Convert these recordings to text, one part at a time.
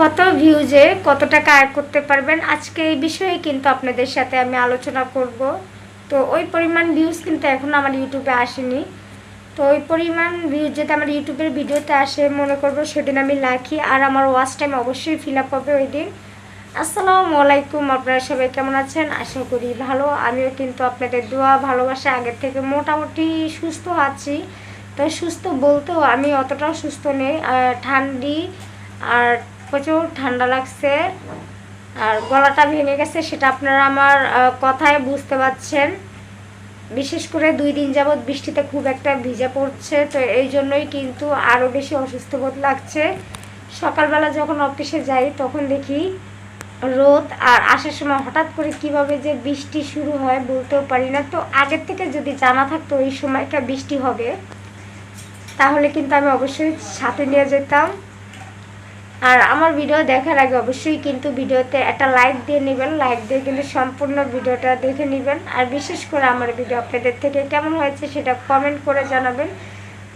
কত ভিউজে কত টাকা আয় করতে পারবেন? আজকে এই বিষয়ে কিন্তু আপনাদের সাথে আমি আলোচনা করব। তো ওই পরিমাণ ভিউজ কিন্তু এখন আমার ইউটিউবে আসেনি। তো ওই পরিমাণ ভিউজ যদি আমার ইউটিউবের ভিডিওতে আসে, মনে করব সেদিন আমি লাখি আর আমার ওয়াচ টাইম অবশ্যই ফিল আপ হবে ওই দিন। আসসালামু আলাইকুম, আপনারা সবাই কেমন আছেন? আশা করি ভালো। আমিও কিন্তু আপনাদের দোয়া, ভালোবাসা, আগের থেকে মোটামুটি সুস্থ আছি। তো সুস্থ বলতেও আমি অতটাও সুস্থ নেই ঠান্ডি, আর প্রচুর ঠান্ডা লাগছে আর গলাটা ভেঙে গেছে, সেটা আপনারা আমার কথায় বুঝতে পারছেন। বিশেষ করে দুই দিন যাবৎ বৃষ্টিতে খুব একটা ভিজা পড়ছে, তো এই জন্যই কিন্তু আরও বেশি অসুস্থ বোধ লাগছে। সকালবেলা যখন অফিসে যাই, তখন দেখি রোদ আর আসার সময় হঠাৎ করে কীভাবে যে বৃষ্টি শুরু হয় বলতেও পারি না। তো আগের থেকে যদি জানা থাকতো এই সময়টা বৃষ্টি হবে, তাহলে কিন্তু আমি অবশ্যই সাথে নিয়ে যেতাম। আর আমার ভিডিও দেখার আগে অবশ্যই কিন্তু ভিডিওতে একটা লাইক দিয়ে নেবেন। লাইক দিয়ে কিন্তু সম্পূর্ণ ভিডিওটা দেখে নেবেন। আর বিশেষ করে আমার ভিডিও আপনাদের থেকে কেমন হয়েছে সেটা কমেন্ট করে জানাবেন।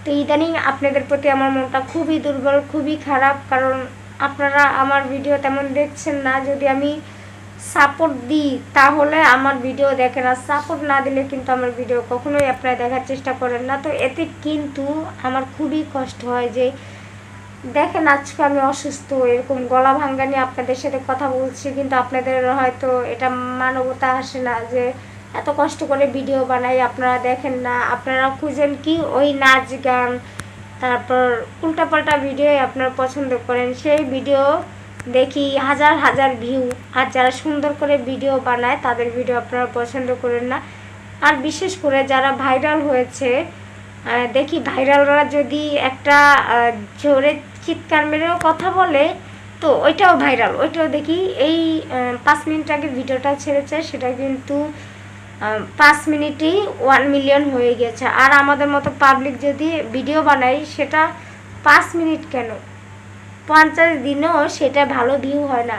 তো ইদানিং আপনাদের প্রতি আমার মনটা খুবই দুর্বল, খুবই খারাপ। কারণ আপনারা আমার ভিডিও তেমন দেখছেন না। যদি আমি সাপোর্ট দিই, তাহলে আমার ভিডিও দেখেন আর সাপোর্ট না দিলে কিন্তু আমার ভিডিও কখনোই আপনারা দেখার চেষ্টা করেন না। তো এতে কিন্তু আমার খুবই কষ্ট হয় যে দেখেন, আজকে আমি অসুস্থ, এরকম গলা ভাঙ্গা নিয়ে আপনাদের সাথে কথা বলছি, কিন্তু আপনাদের হয়তো এটা মানবতা আসে না যে এত কষ্ট করে ভিডিও বানাই, আপনারা দেখেন না। আপনারা খুঁজেন কি? ওই নাচ গান, তারপর উল্টাপাল্টা ভিডিও আপনারা পছন্দ করেন। সেই ভিডিও দেখি হাজার হাজার ভিউ, আর যারা সুন্দর করে ভিডিও বানায়, তাদের ভিডিও আপনারা পছন্দ করেন না। আর বিশেষ করে যারা ভাইরাল হয়েছে দেখি ভাইরালরা যদি একটা জোরে চিৎকার মেরেও কথা বলে, তো ওইটাও ভাইরাল। ওইটাও দেখি এই পাঁচ মিনিট আগে ভিডিওটা ছেড়েছে, সেটা কিন্তু পাঁচ মিনিটেই ওয়ান মিলিয়ন হয়ে গেছে। আর আমাদের মতো পাবলিক যদি ভিডিও বানাই সেটা পাঁচ মিনিট কেন? পঞ্চাশ দিনেও সেটা ভালো ভিউ হয় না।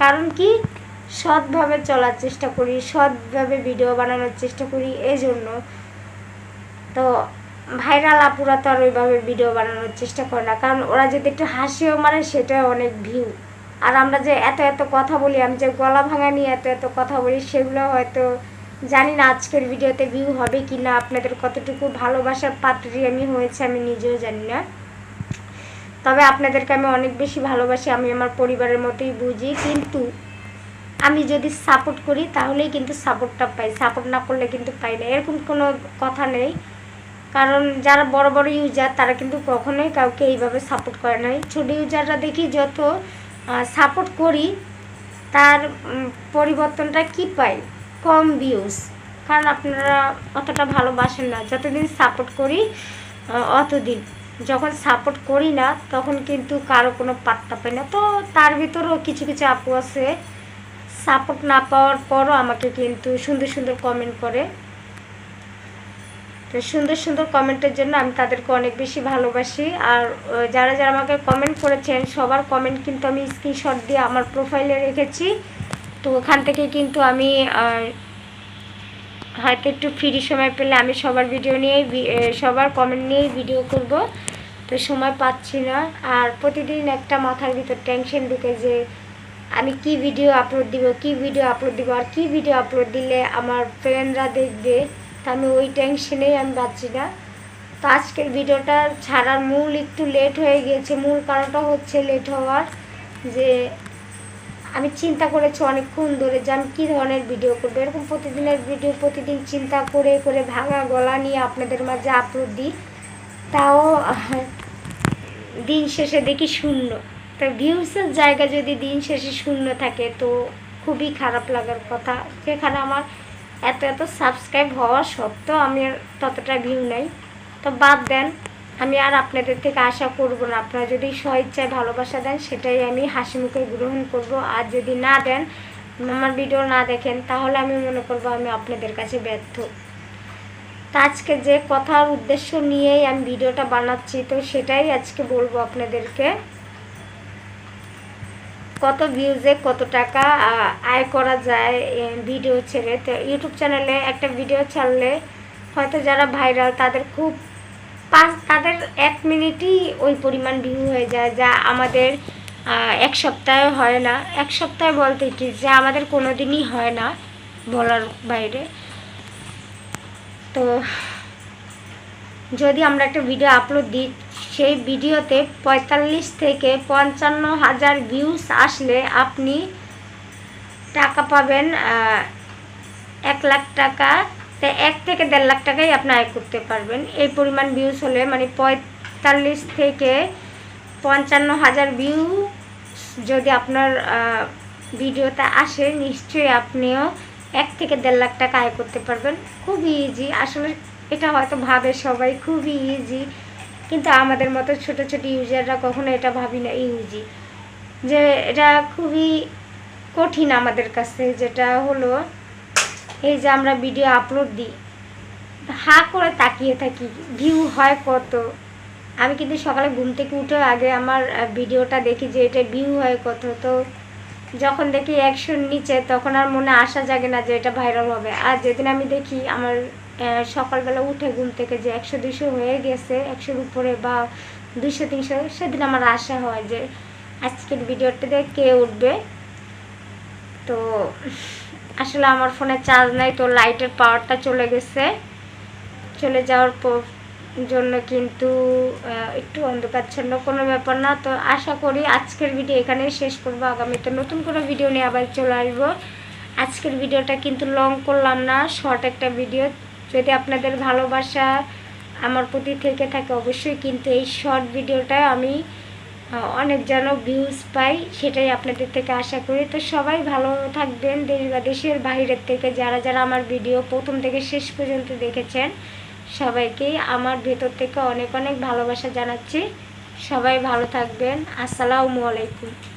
কারণ কি? সৎভাবে চলার চেষ্টা করি, সৎভাবে ভিডিও বানানোর চেষ্টা করি এই জন্য তো ভাইরাল আপুরা তো আর ওইভাবে ভিডিও বানানোর চেষ্টা করে না, কারণ ওরা যদি একটু হাসিও মারে সেটা অনেক ভিউ। আর আমরা যে এত এত কথা বলি, আমি যে গলা ভাঙা নিয়ে এত এত কথা বলি, সেগুলো হয়তো জানি না আজকের ভিডিওতে ভিউ হবে কি না আপনাদের কতটুকু ভালোবাসার পাত্রী আমি হয়েছে আমি নিজেও জানি না। তবে আপনাদেরকে আমি অনেক বেশি ভালোবাসি, আমি আমার পরিবারের মতোই বুঝি, কিন্তু আমি যদি সাপোর্ট করি, তাহলেই কিন্তু সাপোর্টটা পাই। সাপোর্ট না করলে কিন্তু পাই না। এরকম কোনো কথা নেই। কারণ যারা বড় বড় ইউজার তারা কিন্তু কখনোই কাউকে এইভাবে সাপোর্ট করে নাই ছোটো ইউজাররা দেখি যত সাপোর্ট করি, তার পরিবর্তনটা কি পাই? কম ভিউজ কারণ আপনারা অতটা ভালোবাসেন না। যতদিন সাপোর্ট করি অতদিন। যখন সাপোর্ট করি না, তখন কিন্তু কারও কোনো পাত্তা পাই না। তো তার ভিতরেও কিছু কিছু আপু আছে। সাপোর্ট না পাওয়ার পরও আমাকে কিন্তু সুন্দর সুন্দর কমেন্ট করে। সুন্দর সুন্দর কমেন্টের জন্য আমি তাদেরকে অনেক বেশি ভালোবাসি। আর যারা যারা আমাকে কমেন্ট করেছেন, সবার কমেন্ট কিন্তু আমি স্ক্রিনশট দিয়ে আমার প্রোফাইলে রেখেছি। তো ওখান থেকে কিন্তু আমি হয়তো একটু ফ্রি সময় পেলে আমি সবার ভিডিও নিয়েই সবার কমেন্ট নিয়েই ভিডিও করব। তো সময় পাচ্ছি না। আর প্রতিদিন একটা মাথার ভিতর টেনশন ঢুকে যে, আমি কি ভিডিও আপলোড দিব, কি ভিডিও আপলোড দিব, আর কি ভিডিও আপলোড দিলে আমার ফ্রেন্ডরা দেখবে। তা আমি ওই টেনশনেই আমি পাচ্ছি না। তো আজকের ভিডিওটা ছাড়ার মূল একটু লেট হয়ে গিয়েছে। মূল কারণটা হচ্ছে লেট হওয়ার যে আমি চিন্তা করেছি অনেকক্ষণ ধরে যে আমি কী ধরনের ভিডিও করব। এরকম প্রতিদিনের ভিডিও প্রতিদিন চিন্তা করে করে ভাঙা গলা নিয়ে আপনাদের মাঝে আপলোড দিই। তাও দিন শেষে দেখি শূন্য। তা ভিউসের জায়গা যদি দিন শেষে শূন্য থাকে তো খুবই খারাপ লাগার কথা। সেখানে আমার এত এত সাবস্ক্রাইব হওয়া সত্ত্বেও আমি ততটা ভিউ নাই। তো বাদ দেন, আমি আর আপনাদের থেকে আশা করব না। আপনারা যদি স্বইচ্ছায় ভালোবাসা দেন, সেটাই আমি হাসি মুখে গ্রহণ করব। আর যদি না দেন, আমার ভিডিও না দেখেন, তাহলে আমি মনে করব আমি আপনাদের কাছে ব্যর্থ। তা আজকে যে কথার উদ্দেশ্য নিয়েই আমি ভিডিওটা বানাচ্ছি, তো সেটাই আজকে বলব আপনাদেরকে। কত ভিউজে কত টাকা আয় করা যায় ভিডিও ছেড়ে। তো ইউটিউব চ্যানেলে একটা ভিডিও ছাড়লে হয়তো যারা ভাইরাল তাদের খুব পাঁচ, তাদের এক মিনিটই ওই পরিমাণ ভিউ হয়ে যায়, যা আমাদের এক সপ্তাহে হয় না। এক সপ্তাহে বলতে কি? যে আমাদের কোনো দিনই হয় না বলার বাইরে। তো যদি আমরা একটা ভিডিও আপলোড দিই সেই ভিডিওতে পঁয়তাল্লিশ থেকে পঞ্চান্ন হাজার ভিউজ আসলে আপনি টাকা পাবেন এক লাখ টাকা। তে এক থেকে দেড় লাখ টাকাই আপনি আয় করতে পারবেন। এই পরিমাণ ভিউজ হলে মানে পঁয়তাল্লিশ থেকে পঞ্চান্ন হাজার ভিউ যদি আপনার ভিডিওতে আসে, নিশ্চয়ই আপনিও এক থেকে দেড় লাখ টাকা আয় করতে পারবেন। খুবই ইজি আসলে এটা হয়তো ভাবে সবাই, খুবই ইজি কিন্তু আমাদের মতো ছোট ছোট ইউজাররা কখনো এটা ভাবি না ইউজি যে এটা খুবই কঠিন আমাদের কাছে, যেটা হলো এই যে আমরা ভিডিও আপলোড দিই, হা করে তাকিয়ে থাকি ভিউ হয় কত? আমি কিন্তু সকালে ঘুম থেকে উঠে আগে আমার ভিডিওটা দেখি যে এটা ভিউ হয় কত, তো যখন দেখি একশোর নিচে, তখন আর মনে আশা জাগে না যে এটা ভাইরাল হবে। আর যেদিন আমি দেখি আমার সকালবেলা উঠে ঘুম থেকে যে একশো দুশো হয়ে গেছে, একশোর উপরে বা দুশো তিনশো, সেদিন আমার আশা হয় যে আজকের ভিডিওটাতে কে উঠবে। তো আসলে আমার ফোনে চার্জ নাই, তো লাইটের পাওয়ারটা চলে গেছে। চলে যাওয়ার জন্য কিন্তু একটু অন্ধকারচ্ছন্ন কোনো ব্যাপার না। তো আশা করি আজকের ভিডিও এখানেই শেষ করব। আগামীতে নতুন কোনো ভিডিও নিয়ে আবার চলে আসব। আজকের ভিডিওটা কিন্তু লং করলাম না শর্ট একটা ভিডিও। যদি আপনাদের ভালোবাসা আমার প্রতি থেকে থাকে অবশ্যই কিন্তু এই শর্ট ভিডিওটা আমি অনেক যেন ভিউজ পাই, সেটাই আপনাদের থেকে আশা করি। তো সবাই ভালো থাকবেন, দেশ বা দেশের বাইরের থেকে যারা যারা আমার ভিডিও প্রথম থেকে শেষ পর্যন্ত দেখেছেন সবাইকেই আমার ভেতর থেকে অনেক অনেক ভালোবাসা জানাচ্ছি। সবাই ভালো থাকবেন। আসসালামু আলাইকুম।